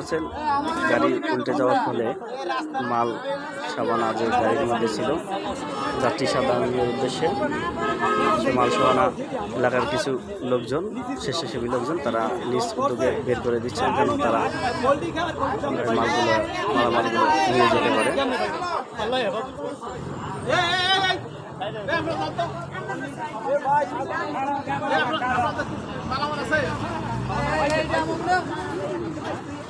বলছেন গাড়ি উল্টে যাওয়ার ফলে মাল, সাবানা যে গাড়ির মধ্যে ছিল। যাত্রী সাধারণের উদ্দেশ্যে মাল সাবানা এলাকার কিছু লোকজন, স্বেচ্ছাসেবী লোকজন, তারা নিজ উদ্যোগে বের করে দিচ্ছেন যেন তারা মালগুলো, মালামালগুলো নিয়ে যেতে পারে। হারাইয়া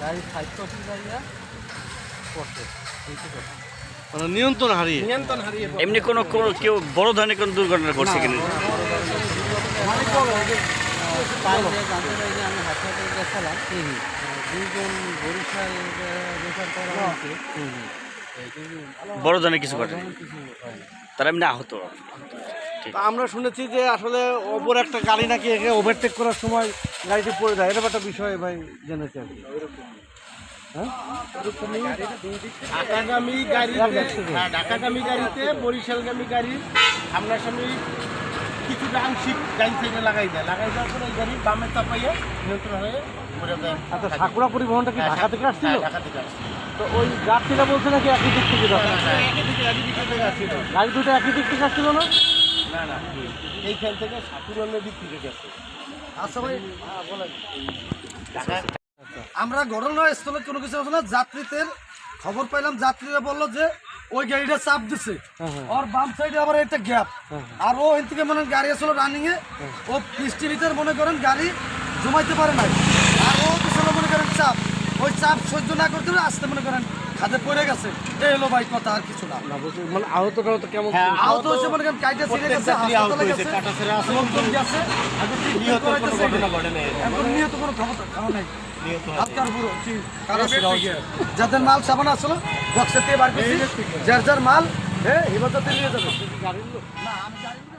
গাড়ি কথা। মানে নিয়ন্ত্রণ হারিয়ে। নিয়ন্ত্রণ হারিয়ে এমনি কোনো কোনো কেউ বড় ধরনের কোনো দুর্ঘটনা ঘটছে কিনা? মানে আমি হাসপাতালে গেছিলাম দুইজন বরিশাল রেফার করা হয়েছে বড় ধরনের কিছু ঘটে। তারা এমনি আহত। তা আমরা শুনেছি যে আসলে ওপর একটা গাড়ি নাকি একে ওভারটেক করার সময় গাড়িটি পড়ে যায়। এরকম একটা বিষয় ভাই জেনেছি আর কি। হ্যাঁ? ঢাকাগামী হ্যাঁ ঢাকাগামী গাড়িতে বরিশালগামী গাড়ি সামনাসামনি কিছুটা আংশিক গাড়ি থেকে লাগাই দেয়। লাগাই দেওয়ার পরে গাড়ি বামে চাপাইয়া নিয়ন্ত্রণ হয়ে ঘুরে দেয় আচ্ছা সাকুরা পরিবহনটা কি ঢাকা থেকে আসছিল? হ্যাঁ, ঢাকা থেকে আসছিল। তো ওই যাত্রীরা বলছে নাকি একই দিক থেকে গাড়ি দুটো একই দিক থেকে আসছিল না? না না এইখান থেকে সাতুরনের দিক থেকে গেছে। আচ্ছা ভাই। ঢাকা আমরা ঘটনাস্থলে কোনো কিছু না? যাত্রীদের খবর পাইলাম যাত্রীরা বলল যে ওই গাড়িটা চাপ দিছে। ওর বাম সাইডে আবার একটা গ্যাপ আর ও এর থেকে মনে হয় গাড়ি আসলে রানিং এ। ও বৃষ্টি ভিতরে মনে করেন গাড়ি জমাইতে পারে নাই। আর ও দিছিল মনে করেন চাপ। ওই চাপ সহ্য না করতে আসতে মনে করেন খাদে পড়ে গেছে। এই হলো ভাই কথা আর কিছু না। মানে আহত কেমন হ্যাঁ, আহত হয়েছে মনে কাইটা ছিঁড়ে গেছে হাসপাতালে কাটাছেঁড়া আছে। লোকজন গেছে। নিহত কোনো ঘটনা ঘটে নাই? এখন নিহত কোনো খবর নাই। যাদের মাল সাবান আসলো বক্সে দিয়ে বার করছি। যার যার মাল হ্যাঁ হেফাজতে নিয়ে যাবে। না আমি।